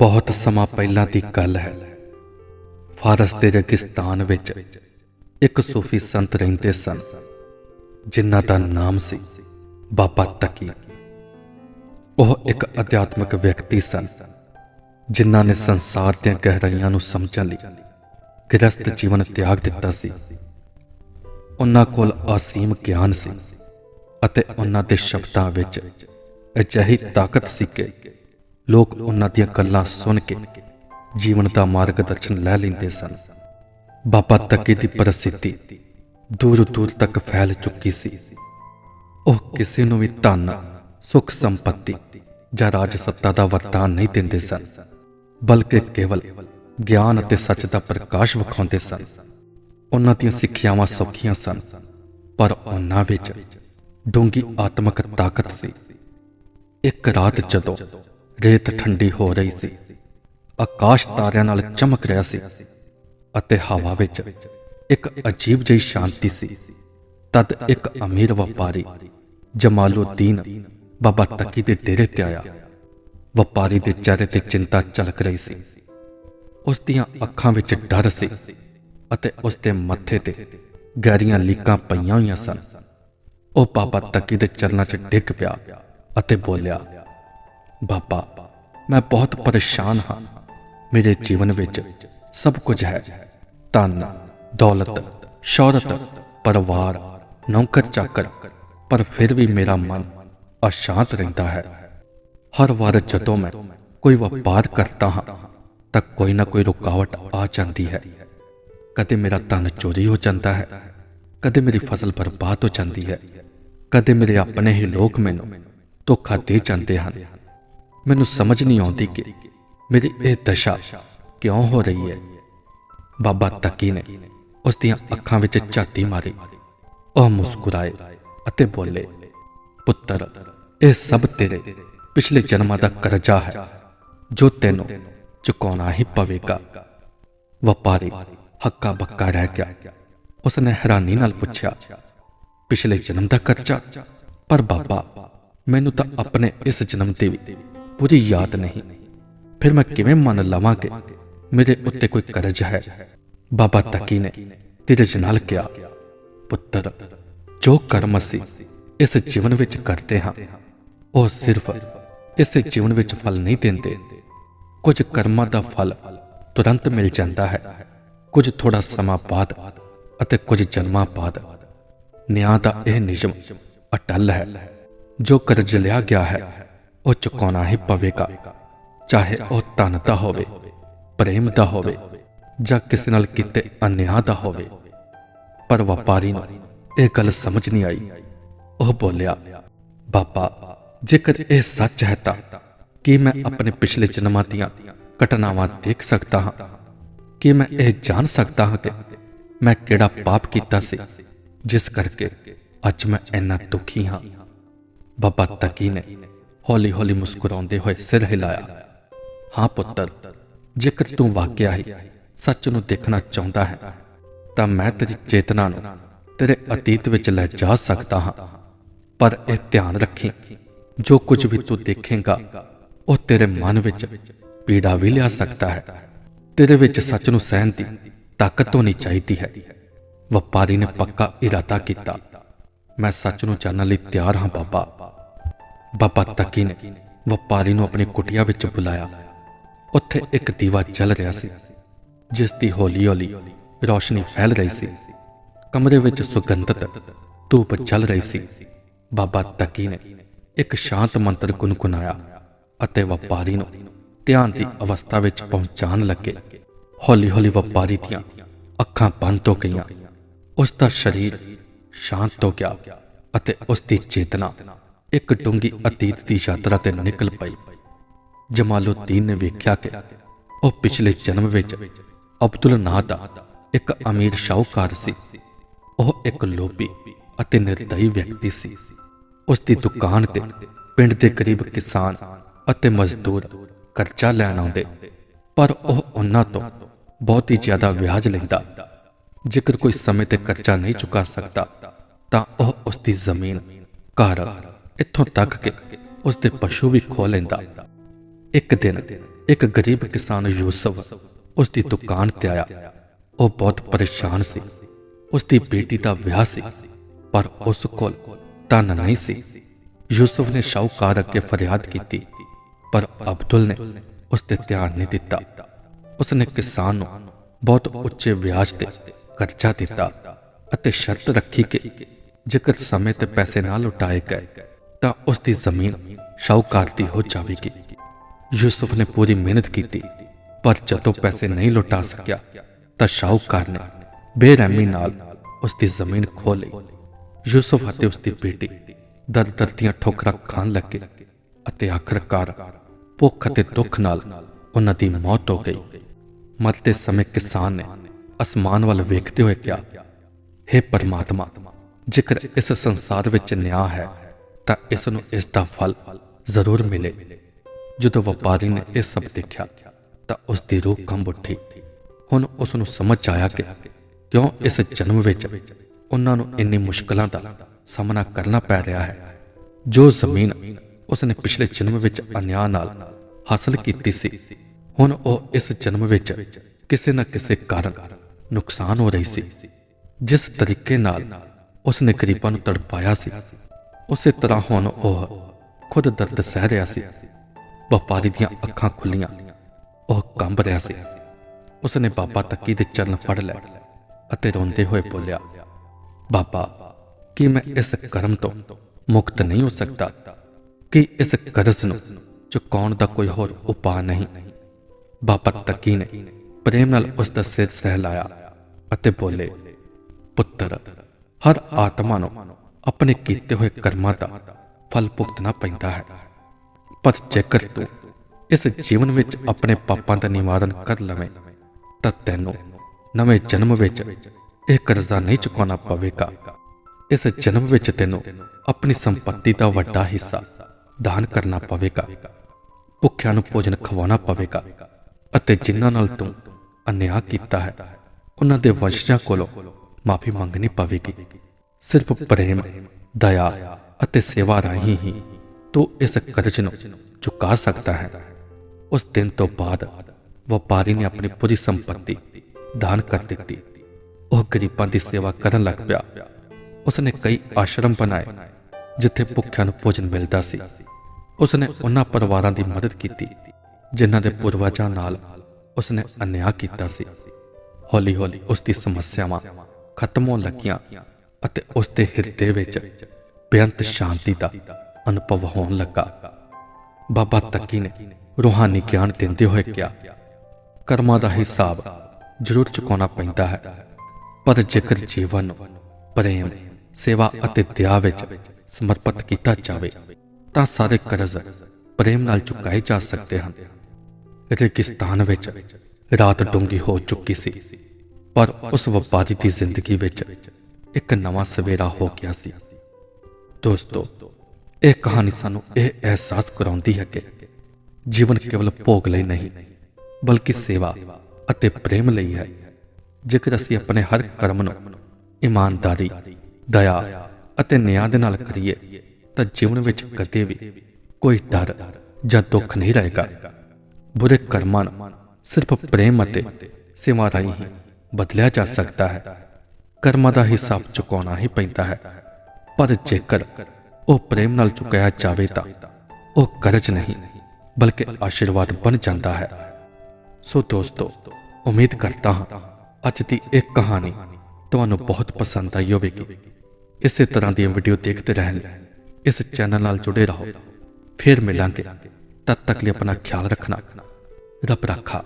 ਬਹੁਤ ਸਮਾਂ ਪਹਿਲਾਂ ਦੀ ਗੱਲ ਹੈ। ਫਾਰਸ ਦੇ ਰਗਿਸਤਾਨ ਵਿੱਚ ਇੱਕ ਸੂਫੀ ਸੰਤ ਰਹਿੰਦੇ ਸਨ, ਜਿਨ੍ਹਾਂ ਦਾ ਨਾਮ ਸੀ ਬਾਬਾ ਤਕੀ। ਉਹ ਇੱਕ ਅਧਿਆਤਮਿਕ ਵਿਅਕਤੀ ਸਨ, ਜਿਨ੍ਹਾਂ ਨੇ ਸੰਸਾਰ ਦੀਆਂ ਗਹਿਰਾਈਆਂ ਨੂੰ ਸਮਝਣ ਲਈ ਗ੍ਰਸਤ ਜੀਵਨ ਤਿਆਗ ਦਿੱਤਾ ਸੀ। ਉਹਨਾਂ ਕੋਲ ਅਸੀਮ ਗਿਆਨ ਸੀ ਅਤੇ ਉਹਨਾਂ ਦੇ ਸ਼ਬਦਾਂ ਵਿੱਚ ਅਜਿਹੀ ਤਾਕਤ ਸੀ ਕਿ ਲੋਕ ਉਹਨਾਂ ਦੀਆਂ ਗੱਲਾਂ ਸੁਣ ਕੇ ਜੀਵਨ ਦਾ ਮਾਰਗਦਰਸ਼ਨ ਲੈ ਲੈਂਦੇ ਸਨ। ਬਾਬਾ ਤੱਕੀ ਦੀ ਪ੍ਰਸਿੱਧੀ ਦੂਰ ਦੂਰ ਤੱਕ ਫੈਲ ਚੁੱਕੀ ਸੀ। ਉਹ ਕਿਸੇ ਨੂੰ ਵੀ ਧਨ, ਸੁਖ, ਸੰਪਤੀ ਜਾਂ ਰਾਜ ਸੱਤਾ ਦਾ ਵਰਤਾਨ ਨਹੀਂ ਦਿੰਦੇ ਸਨ, ਬਲਕਿ ਕੇਵਲ ਗਿਆਨ ਅਤੇ ਸੱਚ ਦਾ ਪ੍ਰਕਾਸ਼ ਵਿਖਾਉਂਦੇ ਸਨ। ਉਹਨਾਂ ਦੀਆਂ ਸਿੱਖਿਆਵਾਂ ਸੌਖੀਆਂ ਸਨ, ਪਰ ਉਹਨਾਂ ਵਿੱਚ ਡੂੰਗੀ ਆਤਮਿਕ ਤਾਕਤ ਸੀ। ਇੱਕ ਰਾਤ ਜਦੋਂ ਰੇਤ ਠੰਡੀ ਹੋ ਰਹੀ ਸੀ। ਆਕਾਸ਼ ਤਾਰਿਆਂ ਨਾਲ ਚਮਕ ਰਿਹਾ ਸੀ ਅਤੇ ਹਵਾ ਵਿੱਚ ਇੱਕ ਅਜੀਬ ਜਿਹੀ ਸ਼ਾਂਤੀ ਸੀ। ਤਦ ਇੱਕ ਅਮੀਰ ਵਪਾਰੀ ਜਮਾਲਉਦੀਨ ਬਾਬਾ ਤਕੀ ਦੇ ਡੇਰੇ ਤੇ ਆਇਆ। ਵਪਾਰੀ ਦੇ ਚਿਹਰੇ ਤੇ ਚਿੰਤਾ ਝਲਕ ਰਹੀ ਸੀ। ਉਸ ਦੀਆਂ ਅੱਖਾਂ ਵਿੱਚ ਡਰ ਸੀ ਅਤੇ ਉਸ ਦੇ ਮੱਥੇ ਤੇ ਗਹਿਰੀਆਂ ਲੀਕਾਂ ਪਈਆਂ ਹੋਈਆਂ ਸਨ। ਉਹ ਬਾਬਾ ਤਕੀ ਦੇ ਚਰਨਾਂ 'ਚ ਡਿੱਗ ਪਿਆ ਅਤੇ ਬੋਲਿਆ ਬਾਬਾ, ਮੈਂ ਬਹੁਤ ਪਰੇਸ਼ਾਨ ਹਾਂ। ਮੇਰੇ ਜੀਵਨ ਵਿੱਚ ਸਭ ਕੁਝ ਹੈ। ਧਨ, ਦੌਲਤ, ਸ਼ੌਹਰਤ, ਪਰਿਵਾਰ, ਨੌਕਰ, ਚਾਕਰ, ਪਰ ਫਿਰ ਵੀ ਮੇਰਾ ਮਨ ਅਸ਼ਾਂਤ ਰਹਿੰਦਾ ਹੈ। ਹਰ ਵਾਰ ਜਦੋਂ ਮੈਂ ਕੋਈ ਵਪਾਰ ਕਰਦਾ ਹਾਂ, ਤਾਂ ਕੋਈ ਨਾ ਕੋਈ ਰੁਕਾਵਟ ਆ ਜਾਂਦੀ ਹੈ। ਕਦੇ ਮੇਰਾ ਧਨ ਚੋਰੀ ਹੋ ਜਾਂਦਾ ਹੈ, ਕਦੇ ਮੇਰੀ ਫਸਲ ਬਰਬਾਦ ਹੋ ਜਾਂਦੀ ਹੈ, ਕਦੇ ਮੇਰੇ ਆਪਣੇ ਹੀ ਲੋਕ ਮੈਨੂੰ ਧੋਖਾ ਦੇ ਜਾਂਦੇ ਹਨ। ਮੈਨੂੰ ਸਮਝ ਨਹੀਂ ਆਉਂਦੀ ਕਿ ਮੇਰੀ ਇਹ ਦਸ਼ਾ ਕਿਉਂ ਹੋ ਰਹੀ ਹੈ। ਬਾਬਾ ਤਕੀ ਨੇ ਉਸ ਦੀਆਂ ਅੱਖਾਂ ਵਿੱਚ ਝਾਤੀ ਮਾਰੀ। ਉਹ ਮੁਸਕਰਾਏ ਅਤੇ ਬੋਲੇ, ਪੁੱਤਰ, ਇਹ ਸਭ ਤੇਰੇ ਪਿਛਲੇ ਜਨਮਾਂ ਦਾ ਕਰਜ਼ਾ ਹੈ, ਜੋ ਤੈਨੂੰ ਚੁਕਾਉਣਾ ਹੀ ਪਵੇਗਾ। ਵਪਾਰੀ ਹੱਕਾ ਬੱਕਾ ਰਹਿ ਗਿਆ। ਉਸਨੇ ਹੈਰਾਨੀ ਨਾਲ ਪੁੱਛਿਆ, ਪਿਛਲੇ ਜਨਮ ਦਾ ਕਰਜ਼ਾ? ਪਰ ਬਾਬਾ, ਮੈਨੂੰ ਤਾਂ ਆਪਣੇ ਇਸ ਜਨਮ ਦੀ ਵੀ ਪੂਰੀ ਯਾਦ ਨਹੀਂ ਫਿਰ ਮੈਂ ਕਿਵੇਂ ਮੰਨ ਲਵਾਂ ਕਿ ਮੇਰੇ ਉੱਤੇ ਕੋਈ ਕਰਜ਼ ਹੈ ਬਾਬਾ ਤਕੀ ਨੇ ਧੀਰਜ ਨਾਲ ਕਿਹਾ ਪੁੱਤਰ ਜੋ ਕਰਮ ਅਸੀਂ ਇਸ ਜੀਵਨ ਵਿੱਚ ਕਰਦੇ ਹਾਂ ਉਹ ਸਿਰਫ ਇਸ ਜੀਵਨ ਵਿੱਚ ਫਲ ਨਹੀਂ ਦਿੰਦੇ ਕੁਝ ਕਰਮਾਂ ਦਾ ਫਲ ਤੁਰੰਤ ਮਿਲ ਜਾਂਦਾ ਹੈ ਕੁਝ ਥੋੜਾ ਸਮਾਂ ਬਾਅਦ ਅਤੇ ਕੁਝ ਜਨਮਾਂ ਬਾਅਦ ਨਿਆਂ ਦਾ ਇਹ ਨਿਯਮ ਅਟਲ ਹੈ ਜੋ ਕਰਜ਼ ਲਿਆ ਗਿਆ ਹੈ ਉਹ ਚੁਕਾਉਣਾ ਹੀ ਪਵੇਗਾ। ਚਾਹੇ ਉਹ ਧਨ ਦਾ ਹੋਵੇ, ਪ੍ਰੇਮ ਦਾ ਹੋਵੇ, ਜਾਂ ਕਿਸੇ ਨਾਲ ਕੀਤੇ ਅਨਿਆਂ ਦਾ ਹੋਵੇ। ਪਰ ਵਪਾਰੀ ਨੂੰ ਇਹ ਗੱਲ ਸਮਝ ਨਹੀਂ ਆਈ। ਉਹ ਬੋਲਿਆ, ਬਾਬਾ, ਜੇਕਰ ਇਹ ਸੱਚ ਹੈ ਤਾਂ ਕੀ ਮੈਂ ਆਪਣੇ ਪਿਛਲੇ ਜਨਮਾਂ ਦੀਆਂ ਘਟਨਾਵਾਂ ਦੇਖ ਸਕਦਾ ਹਾਂ? ਕੀ ਮੈਂ ਇਹ ਜਾਣ ਸਕਦਾ ਹਾਂ ਕਿ ਮੈਂ ਕਿਹੜਾ ਪਾਪ ਕੀਤਾ ਸੀ, ਜਿਸ ਕਰਕੇ ਅੱਜ ਮੈਂ ਇੰਨਾ ਦੁਖੀ ਹਾਂ? ਬਾਬਾ ਤਕੀ ਨੇ ਹੌਲੀ ਹੌਲੀ ਮੁਸਕਰਾਉਂਦੇ ਹੋਏ ਸਿਰ ਹਿਲਾਇਆ। ਹਾਂ ਪੁੱਤਰ, ਜੇਕਰ ਤੂੰ ਵਾਕਿਆ ਹੀ ਸੱਚ ਨੂੰ ਦੇਖਣਾ ਚਾਹੁੰਦਾ ਹੈ, ਤਾਂ ਮੈਂ ਤੇਰੀ ਚੇਤਨਾ ਨੂੰ ਤੇਰੇ ਅਤੀਤ ਵਿੱਚ ਲੈ ਜਾ ਸਕਦਾ ਹਾਂ। ਪਰ ਇਹ ਧਿਆਨ ਰੱਖੀ, ਜੋ ਕੁਝ ਵੀ ਤੂੰ ਦੇਖੇਂਗਾ, ਉਹ ਤੇਰੇ ਮਨ ਵਿੱਚ ਪੀੜਾ ਵੀ ਲਿਆ ਸਕਦਾ ਹੈ। ਤੇਰੇ ਵਿੱਚ ਸੱਚ ਨੂੰ ਸਹਿਣ ਦੀ ਤਾਕਤ ਹੋਣੀ ਚਾਹੀਦੀ ਹੈ। ਵਪਾਰੀ ਨੇ ਪੱਕਾ ਇਰਾਦਾ ਕੀਤਾ। ਮੈਂ ਸੱਚ ਨੂੰ ਜਾਣਨ ਲਈ ਤਿਆਰ ਹਾਂ, ਬਾਬਾ। ਬਾਬਾ ਤਕੀ ਨੇ ਵਪਾਰੀ ਨੂੰ ਆਪਣੀ ਕੁਟਿਆ ਵਿੱਚ ਬੁਲਾਇਆ। ਉੱਥੇ ਇੱਕ ਦੀਵਾ ਜਲ ਰਿਹਾ ਸੀ, ਜਿਸ ਦੀ ਹੌਲੀ ਹੌਲੀ ਰੋਸ਼ਨੀ ਫੈਲ ਰਹੀ ਸੀ। ਕਮਰੇ ਵਿੱਚ ਸੁਗੰਧਤ ਧੂਪ ਚੱਲ ਰਹੀ ਸੀ। ਬਾਬਾ ਤਕੀ ਨੇ ਇੱਕ ਸ਼ਾਂਤ ਮੰਤਰ ਗੁਨਗੁਨਾਇਆ ਅਤੇ ਵਪਾਰੀ ਨੂੰ ਧਿਆਨ ਦੀ ਅਵਸਥਾ ਵਿੱਚ ਪਹੁੰਚਾਉਣ ਲੱਗੇ। ਹੌਲੀ ਹੌਲੀ ਵਪਾਰੀ ਦੀਆਂ ਅੱਖਾਂ ਬੰਦ ਹੋ ਗਈਆਂ। ਉਸ ਦਾ ਸਰੀਰ ਸ਼ਾਂਤ ਹੋ ਗਿਆ ਅਤੇ ਉਸ ਦੀ ਚੇਤਨਾ ਇੱਕ ਡੂੰਗੀ ਅਤੀਤ ਦੀ ਯਾਤਰਾ ਤੇ ਨਿਕਲ ਪਈ। ਜਮਾਲਉਦੀਨ ਨੇ ਵੇਖਿਆ ਕਿ ਉਹ ਪਿਛਲੇ ਜਨਮ ਵਿੱਚ ਅਬਦੁਲ ਨਾਂ ਦਾ ਇੱਕ ਅਮੀਰ ਸ਼ਾਹੂਕਾਰ ਸੀ। ਉਹ ਇੱਕ ਲੋਭੀ ਅਤੇ ਨਿਰਦਈ ਵਿਅਕਤੀ ਸੀ। ਉਸ ਦੀ ਦੁਕਾਨ ਤੇ ਪਿੰਡ ਦੇ ਗਰੀਬ ਕਿਸਾਨ ਅਤੇ ਮਜ਼ਦੂਰ ਕਰਜ਼ਾ ਲੈਣ ਆਉਂਦੇ, ਪਰ ਉਹ ਉਹਨਾਂ ਤੋਂ ਬਹੁਤ ਹੀ ਜ਼ਿਆਦਾ ਵਿਆਜ ਲੈਂਦਾ। ਜੇਕਰ ਕੋਈ ਸਮੇਂ ਤੇ ਕਰਜ਼ਾ ਨਹੀਂ ਚੁਕਾ ਸਕਦਾ, ਤਾਂ ਉਹ ਉਸ ਦੀ ਜ਼ਮੀਨ, ਘਰ ਇੱਥੋਂ ਤੱਕ ਕਿ ਉਸ ਦੇ ਪਸ਼ੂ ਵੀ ਖੋ ਲੈਂਦਾ। ਇੱਕ ਦਿਨ ਇੱਕ ਗਰੀਬ ਕਿਸਾਨ ਯੂਸਫ ਉਸ ਦੀ ਦੁਕਾਨ ਤੇ ਆਇਆ। ਉਹ ਬਹੁਤ ਪਰੇਸ਼ਾਨ ਸੀ। ਉਸ ਦੀ ਬੇਟੀ ਦਾ ਵਿਆਹ ਸੀ, ਪਰ ਉਸ ਕੋਲ ਧਨ ਨਹੀਂ ਸੀ। ਯੂਸਫ ਨੇ ਸ਼ਾਹੂਕਾਰ ਅੱਗੇ ਫਰਿਆਦ ਕੀਤੀ, ਪਰ ਅਬਦੁਲ ਨੇ ਉਸ ਤੇ ਧਿਆਨ ਨਹੀਂ ਦਿੱਤਾ। ਉਸ ਨੇ ਕਿਸਾਨ ਨੂੰ ਬਹੁਤ ਉੱਚੇ ਵਿਆਜ ਤੇ ਕਰਜ਼ਾ ਦਿੱਤਾ ਅਤੇ ਸ਼ਰਤ ਰੱਖੀ ਕਿ ਜੇਕਰ ਸਮੇਂ ਤੇ ਪੈਸੇ ਨਾ ਲੁਟਾਏ ਗਏ ਤਾਂ ਉਸ ਦੀ ਜ਼ਮੀਨ ਸ਼ਾਹੂਕਾਰ ਦੀ ਹੋ ਜਾਵੇਗੀ। ਯੂਸਫ ਨੇ ਪੂਰੀ ਮਿਹਨਤ ਕੀਤੀ, ਪਰ ਜਦੋਂ ਪੈਸੇ ਨਹੀਂ ਲੁਟਾ ਸਕਿਆ, ਤਾਂ ਸ਼ਾਹੂਕਾਰ ਨੇ ਬੇਰਹਿਮੀ ਨਾਲ ਉਸ ਦੀ ਜ਼ਮੀਨ ਖੋ ਲਈ। ਯੂਸਫ ਅਤੇ ਉਸ ਦੀ ਬੇਟੀ ਦਰਦ ਦਰ ਦੀਆਂ ਠੋਕਰਾਂ ਖਾਣ ਲੱਗੇ ਅਤੇ ਆਖਰਕਾਰ ਭੁੱਖ ਅਤੇ ਦੁੱਖ ਨਾਲ ਉਹਨਾਂ ਦੀ ਮੌਤ ਹੋ ਗਈ। ਮਰਦੇ ਸਮੇਂ ਕਿਸਾਨ ਨੇ ਅਸਮਾਨ ਵੱਲ ਵੇਖਦੇ ਹੋਏ ਕਿਹਾ हे ਪਰਮਾਤਮਾ, ਜੇਕਰ ਇਸ ਸੰਸਾਰ ਵਿੱਚ ਨਿਆਂ ਹੈ ਤਾਂ ਇਸ ਨੂੰ ਇਸ ਦਾ ਫਲ ਜ਼ਰੂਰ ਮਿਲੇ। ਜਦੋਂ ਵਪਾਰੀ ਨੇ ਇਹ ਸਭ ਦੇਖਿਆ, ਤਾਂ ਉਸ ਦੀ ਰੂਹ ਕੰਬ ਉੱਠੀ। ਹੁਣ ਉਸ ਨੂੰ ਸਮਝ ਆਇਆ ਕਿ ਕਿਉਂ ਇਸ ਜਨਮ ਵਿੱਚ ਉਹਨਾਂ ਨੂੰ ਇੰਨੀ ਮੁਸ਼ਕਲਾਂ ਦਾ ਸਾਹਮਣਾ ਕਰਨਾ ਪੈ ਰਿਹਾ ਹੈ। ਜੋ ਜ਼ਮੀਨ ਉਸ ਨੇ ਪਿਛਲੇ ਜਨਮ ਵਿੱਚ ਅਨਿਆਂ ਨਾਲ ਹਾਸਲ ਕੀਤੀ ਸੀ, ਹੁਣ ਉਹ ਇਸ ਜਨਮ ਵਿੱਚ ਕਿਸੇ ਨਾ ਕਿਸੇ ਕਾਰਨ ਨੁਕਸਾਨ ਹੋ ਰਹੀ ਸੀ। ਜਿਸ ਤਰੀਕੇ ਨਾਲ ਉਸ ਨੇ ਗਰੀਬਾਂ ਨੂੰ ਤੜਪਾਇਆ ਸੀ ਉਸੇ ਤਰ੍ਹਾਂ ਹੁਣ ਉਹ ਖੁਦ ਦਰਦ ਸਹਿ ਰਿਹਾ ਸੀ। ਵਪਾਰੀ ਦੀਆਂ ਅੱਖਾਂ ਖੁੱਲੀਆਂ, ਉਹ ਕੰਬ ਰਿਹਾ ਸੀ। ਉਸ ਬਾਬਾ ਤੱਕੀ ਦੇ ਚਰਨ ਫੜ ਲਏ ਅਤੇ ਰੋਂਦੇ ਹੋਏ ਬੋਲਿਆ, ਬਾਬਾ, ਕੀ ਮੈਂ ਇਸ ਕਰਮ ਤੋਂ ਮੁਕਤ ਨਹੀਂ ਹੋ ਸਕਦਾ? ਕਿ ਇਸ ਕਰਜ਼ ਨੂੰ ਚੁਕਾਉਣ ਦਾ ਕੋਈ ਹੋਰ ਉਪਾਅ ਨਹੀਂ? ਬਾਬਾ ਤੱਕੀ ਨੇ ਪ੍ਰੇਮ ਨਾਲ ਉਸ ਦਾ ਸਿਰ ਸਹਿਲਾਇਆ ਅਤੇ ਬੋਲੇ, ਪੁੱਤਰ, ਹਰ ਆਤਮਾ ਨੂੰ ਆਪਣੇ ਕੀਤੇ ਹੋਏ ਕਰਮਾਂ ਦਾ ਫਲ ਭੁਗਤਣਾ ਪੈਂਦਾ ਹੈ। ਪਰ ਜੇਕਰ ਤੂੰ ਇਸ ਜੀਵਨ ਵਿੱਚ ਆਪਣੇ ਪਾਪਾਂ ਦਾ ਨਿਵਾਰਨ ਕਰ ਲਵੇਂ, ਤਾਂ ਤੈਨੂੰ ਨਵੇਂ ਜਨਮ ਵਿੱਚ ਇਹ ਕਰਜ਼ਾ ਨਹੀਂ ਚੁਕਾਉਣਾ ਪਵੇਗਾ। ਇਸ ਜਨਮ ਵਿੱਚ ਤੈਨੂੰ ਆਪਣੀ ਸੰਪਤੀ ਦਾ ਵੱਡਾ ਹਿੱਸਾ ਦਾਨ ਕਰਨਾ ਪਵੇਗਾ। ਭੁੱਖਿਆਂ ਨੂੰ ਭੋਜਨ ਖਵਾਉਣਾ ਪਵੇਗਾ ਅਤੇ ਜਿਨ੍ਹਾਂ ਨਾਲ ਤੂੰ ਅਨਿਆਂ ਕੀਤਾ ਹੈ, ਉਹਨਾਂ ਦੇ ਵੰਸ਼ਜਾਂ ਕੋਲੋਂ ਮਾਫੀ ਮੰਗਣੀ ਪਵੇਗੀ। ਸਿਰਫ ਪ੍ਰੇਮ ਦਇਆ ਅਤੇ ਸੇਵਾ ਰਾਹੀਂ ਹੀ ਤੂੰ ਇਸ ਕਰਜ਼ ਨੂੰ ਚੁਕਾ ਸਕਦਾ ਹੈ। ਉਸ ਦਿਨ ਤੋਂ ਬਾਅਦ ਵਪਾਰੀ ਨੇ ਆਪਣੀ ਪੂਰੀ ਸੰਪਤੀ ਦਾਨ ਕਰ ਦਿੱਤੀ। ਉਹ ਗਰੀਬਾਂ ਦੀ ਸੇਵਾ ਕਰਨ ਲੱਗ ਪਿਆ। ਉਸ ਨੇ ਕਈ ਆਸ਼ਰਮ ਬਣਾਏ ਜਿੱਥੇ ਭੁੱਖਿਆਂ ਨੂੰ ਭੋਜਨ ਮਿਲਦਾ ਸੀ। ਉਸ ਨੇ ਉਹਨਾਂ ਪਰਿਵਾਰਾਂ ਦੀ ਮਦਦ ਕੀਤੀ ਜਿਨ੍ਹਾਂ ਦੇ ਪੂਰਵਜਾਂ ਨਾਲ ਉਸ ਨੇ ਅਨਿਆਂ ਕੀਤਾ ਸੀ। ਹੌਲੀ ਹੌਲੀ ਉਸ ਦੀ ਸਮੱਸਿਆਵਾਂ ਖਤਮ ਹੋਣ ਲੱਗੀਆਂ। ਅਤੇ ਉਸ ਦੇ ਹਿਰਦੇ ਵਿੱਚ ਬੇਅੰਤ ਸ਼ਾਂਤੀ ਦਾ ਅਨੁਭਵ ਹੋਣ ਲੱਗਾ। ਬਾਬਾ ਤੱਕੀ ਨੇ ਰੂਹਾਨੀ ਗਿਆਨ ਦਿੰਦੇ ਹੋਏ ਕਿਹਾ, ਕਰਮਾਂ ਦਾ ਹਿਸਾਬ ਜ਼ਰੂਰ ਚੁਕਾਉਣਾ ਪੈਂਦਾ ਹੈ, ਪਰ ਜੇਕਰ ਜੀਵਨ ਨੂੰ ਪ੍ਰੇਮ, ਸੇਵਾ ਅਤੇ ਦਇਆ ਵਿੱਚ ਸਮਰਪਿਤ ਕੀਤਾ ਜਾਵੇ, ਤਾਂ ਸਾਰੇ ਕਰਜ਼ ਪ੍ਰੇਮ ਨਾਲ ਚੁਕਾਏ ਜਾ ਸਕਦੇ ਹਨ। ਰੇਗਿਸਤਾਨ ਵਿੱਚ ਰਾਤ ਡੂੰਗੀ ਹੋ ਚੁੱਕੀ ਸੀ, ਪਰ ਉਸ ਵਪਾਰੀ ਦੀ ਜ਼ਿੰਦਗੀ ਵਿੱਚ ਇੱਕ ਨਵਾਂ ਸਵੇਰਾ ਹੋ ਗਿਆ ਸੀ। ਦੋਸਤੋ, ਇਹ ਕਹਾਣੀ ਸਾਨੂੰ ਇਹ ਅਹਿਸਾਸ ਕਰਾਉਂਦੀ ਹੈ ਕਿ ਜੀਵਨ ਕੇਵਲ ਭੋਗ ਲਈ ਨਹੀਂ, ਬਲਕਿ ਸੇਵਾ ਅਤੇ ਪ੍ਰੇਮ ਲਈ ਹੈ। ਜੇਕਰ ਅਸੀਂ ਆਪਣੇ ਹਰ ਕਰਮ ਨੂੰ ਇਮਾਨਦਾਰੀ, ਦਇਆ ਅਤੇ ਨਿਆਂ ਦੇ ਨਾਲ ਕਰੀਏ, ਤਾਂ ਜੀਵਨ ਵਿੱਚ ਕਦੇ ਵੀ ਕੋਈ ਡਰ ਜਾਂ ਦੁੱਖ ਨਹੀਂ ਰਹੇਗਾ। ਬੁਰੇ ਕਰਮਾਂ ਨੂੰ ਸਿਰਫ ਪ੍ਰੇਮ ਅਤੇ ਸੇਵਾ ਰਾਹੀਂ ਹੀ ਬਦਲਿਆ ਜਾ ਸਕਦਾ ਹੈ। ਕਰਮਾਂ ਦਾ ਹਿਸਾਬ ਚੁਕਾਉਣਾ ਹੀ ਪੈਂਦਾ ਹੈ। ਪਰ ਜੇਕਰ ਉਹ ਪ੍ਰੇਮ ਨਾਲ ਚੁਕਾਇਆ ਜਾਵੇ ਤਾਂ ਉਹ ਕਰਜ਼ ਨਹੀਂ, ਬਲਕਿ ਆਸ਼ੀਰਵਾਦ ਬਣ ਜਾਂਦਾ ਹੈ। ਸੋ ਦੋਸਤੋ, ਉਮੀਦ ਕਰਦਾ ਹਾਂ, ਅੱਜ ਦੀ ਇਹ ਕਹਾਣੀ ਤੁਹਾਨੂੰ ਬਹੁਤ ਪਸੰਦ ਆਈ ਹੋਵੇਗੀ। ਇਸੇ ਤਰ੍ਹਾਂ ਦੀਆਂ ਵੀਡੀਓ ਦੇਖਦੇ ਰਹਿਣ ਇਸ ਚੈਨਲ ਨਾਲ ਜੁੜੇ ਰਹੋ। ਫਿਰ ਮਿਲਾਂਗੇ। ਤਦ ਤੱਕ ਲਈ ਆਪਣਾ ਖਿਆਲ ਰੱਖਣਾ, ਰੱਬ ਰੱਖਾ।